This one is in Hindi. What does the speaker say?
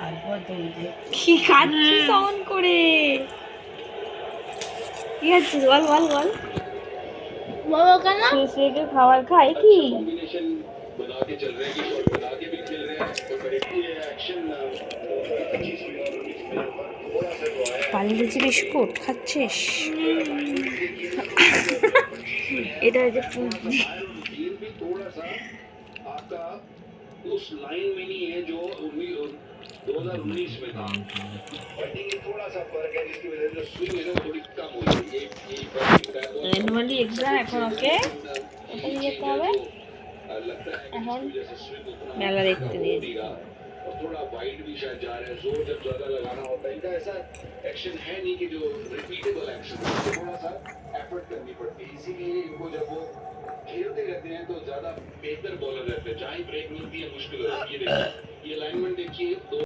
তারপর দৌড়ে কি খাচ্ছিস অন করে কি খাচ্ছিস বল বল বল বলো কেন শুয়ে শুয়ে কেউ খাবার খায় কি कॉम्बिनेशन बना के चल रहे हैं कि शॉट बना के भी खेल रहे हैं और करेक्टली ये एक्शन পানি লুচি বিস্কুট খাচ্ছিস এটা হচ্ছে পুঁজি रूटीन भी थोड़ा सा आपका उस लाइन में नहीं है जो दो हजार उन्नीस में था आई थिंक ये थोड़ा सा फर्क है जिसकी वजह से जो स्विंग है ना वो थोड़ी कम हुई है ये ये फर्क दिख रहा है बहुत অ্যানুয়ালি এক্সাম এখন ওকে কোথায় যেতে হবে लगता है कि এখন इसकी वजह से स्विंग उतना মেলা দেখতে हो দিয়েছে नहीं रहा और थोड़ा वाइड भी शायद जा रहा है जोर जब ज्यादा लगाना होता है इनका ऐसा एक्शन है नहीं कि जो रिपीटेबल एक्शन है इसको थोड़ा सा एफर्ट करनी पड़ती है इसीलिए इनको जब वो खेलते रहते हैं तो ज्यादा बेहतर बॉलर रहते हैं जहाँ ही ब्रेक मिलती है मुश्किल हो जाती है ये देखिए ये लाइनमेंट देखिए दो